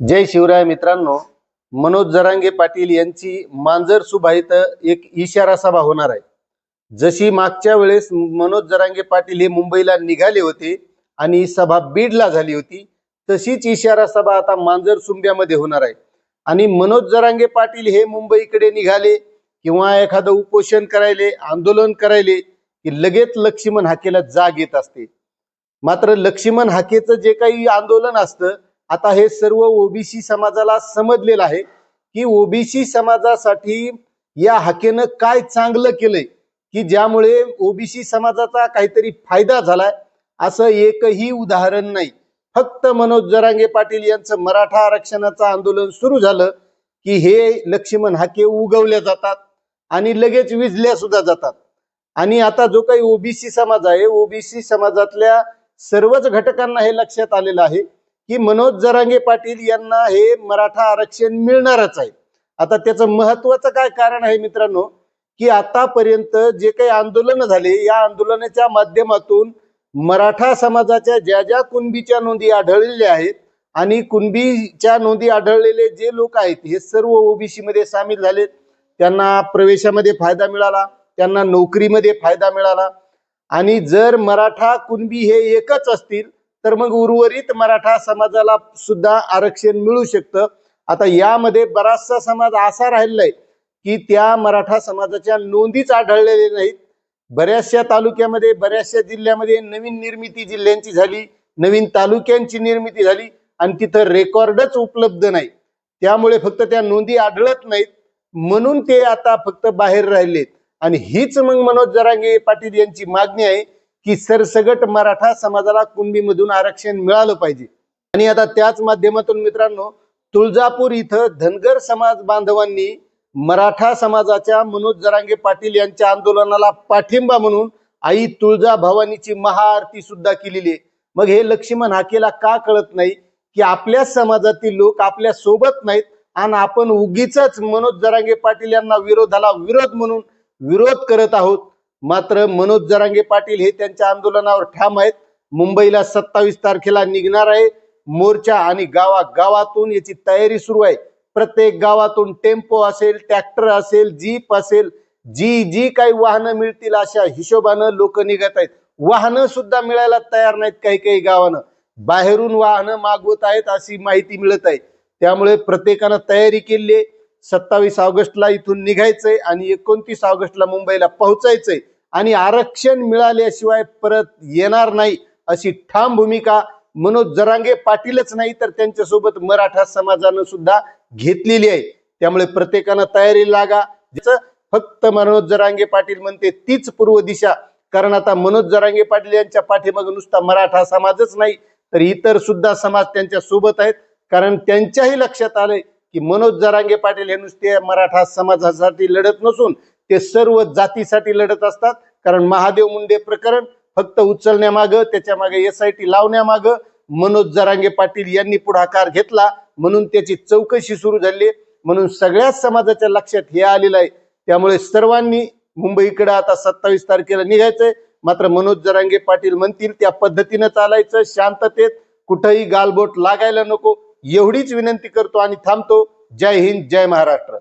जय शिवराय मित्रांनो मनोज जरांगे पाटील यांची मांजर सुभा इथं एक इशारा सभा होणार आहे. जशी मागच्या वेळेस मनोज जरांगे पाटील हे मुंबईला निघाले होते आणि सभा बीडला झाली होती तशीच इशारा सभा आता मांजर सुंब्यामध्ये होणार आहे. आणि मनोज जरांगे पाटील हे मुंबईकडे निघाले किंवा एखादं उपोषण करायले आंदोलन करायले की लगेच लक्ष्मण हाकेला जाग येत असते. मात्र लक्ष्मण हाकेचं जे काही आंदोलन असतं आता हे सर्व ओबीसी समाजाला समजलेलं आहे की ओबीसी समाजासाठी या हाकेनं काय चांगलं केलंय की ज्यामुळे ओबीसी समाजाचा काहीतरी फायदा झालाय असं एकही उदाहरण नाही. फक्त मनोज जरांगे पाटील यांचं मराठा आरक्षणाचं आंदोलन सुरू झालं की हे लक्ष्मण हाके उगवल्या जातात आणि लगेच विजल्या सुद्धा जातात. आणि आता जो काही ओबीसी समाज आहे ओबीसी समाजातल्या सर्वच घटकांना हे लक्षात आलेलं आहे की मनोज जरांगे पाटील यांना हे मराठा आरक्षण मिळणारच आहे. आता त्याचं महत्वाचं काय कारण आहे मित्रांनो? की आतापर्यंत जे काही आंदोलन झाले या आंदोलनाच्या माध्यमातून मराठा समाजाच्या ज्या ज्या कुणबीच्या नोंदी आढळलेल्या आहेत आणि कुणबीच्या नोंदी आढळलेले जे लोक आहेत हे सर्व ओबीसी मध्ये सामील झालेत. त्यांना प्रवेशामध्ये फायदा मिळाला त्यांना नोकरीमध्ये फायदा मिळाला. आणि जर मराठा कुणबी हे एकच असतील तर मग उर्वरित मराठा समाजाला सुद्धा आरक्षण मिळू शकतं. आता यामध्ये बराचसा समाज असा राहिलेला आहे की त्या मराठा समाजाच्या नोंदीच आढळलेल्या नाहीत. बऱ्याचशा तालुक्यामध्ये बऱ्याचशा जिल्ह्यामध्ये नवीन निर्मिती जिल्ह्यांची झाली नवीन तालुक्यांची निर्मिती झाली आणि तिथं रेकॉर्डच उपलब्ध नाही. त्यामुळे फक्त त्या नोंदी आढळत नाहीत. म्हणून ते आता फक्त बाहेर राहिलेत. आणि हीच मग मनोज जरांगे पाटील यांची मागणी आहे की सरसगट मराठा समाजाला कुणबीमधून आरक्षण मिळालं पाहिजे. आणि आता त्याच माध्यमातून मित्रांनो तुळजापूर इथं धनगर समाज बांधवांनी मराठा समाजाच्या मनोज जरांगे पाटील यांच्या आंदोलनाला पाठिंबा म्हणून आई तुळजा भवानीची महाआरती सुद्धा केलेली आहे. मग हे लक्ष्मण हाकेला का कळत नाही की आपल्या समाजातील लोक आपल्यासोबत नाहीत आणि आपण उगीच मनोज जरांगे पाटील यांना विरोधाला विरोध म्हणून विरोध करत आहोत? मात्र मनोज जरांगे पाटील हे त्यांच्या आंदोलनावर ठाम आहेत. मुंबईला सत्तावीस तारखेला निघणार आहे. मोर्चा आणि गावा गावातून याची तयारी सुरू आहे. प्रत्येक गावातून टेम्पो असेल ट्रॅक्टर असेल जीप असेल जी जी काही वाहनं मिळतील अशा हिशोबानं लोक निघत आहेत. वाहनं सुद्धा मिळायला तयार नाहीत काही काही गावानं. बाहेरून वाहनं मागवत आहेत अशी माहिती मिळत आहे. त्यामुळे प्रत्येकानं तयारी केली आहे. सत्तावीस ऑगस्टला इथून निघायचंय आणि एकोणतीस ऑगस्टला मुंबईला पोहोचायचंय. आणि आरक्षण मिळाल्याशिवाय परत येणार नाही अशी ठाम भूमिका मनोज जरांगे पाटीलच नाही तर त्यांच्यासोबत मराठा समाजानं सुद्धा घेतलेली आहे. त्यामुळे प्रत्येकानं तयारी लागा. फक्त मनोज जरांगे पाटील म्हणते तीच पूर्व दिशा. कारण आता मनोज जरांगे पाटील यांच्या पाठीमागे नुसता मराठा समाजच नाही तर इतर सुद्धा समाज त्यांच्यासोबत आहेत. कारण त्यांच्याही लक्षात आलंय की मनोज जरांगे पाटील हे नुसते मराठा समाजासाठी लढत नसून ते सर्व जातीसाठी लढत असतात. कारण महादेव मुंडे प्रकरण फक्त उचलण्यामागं त्याच्यामागे एस आय टी लावण्यामागं मनोज जरांगे पाटील यांनी पुढाकार घेतला. म्हणून त्याची चौकशी सुरू झाली. म्हणून सगळ्याच समाजाच्या लक्षात हे आलेलं आहे. त्यामुळे सर्वांनी मुंबईकडे आता सत्तावीस तारखेला निघायचंय. मात्र मनोज जरांगे पाटील म्हणतील त्या पद्धतीनं चालायचं. शांततेत कुठंही गालबोट लागायला नको. एवढीच विनंती करतो आणि थांबतो. जय हिंद जय महाराष्ट्र.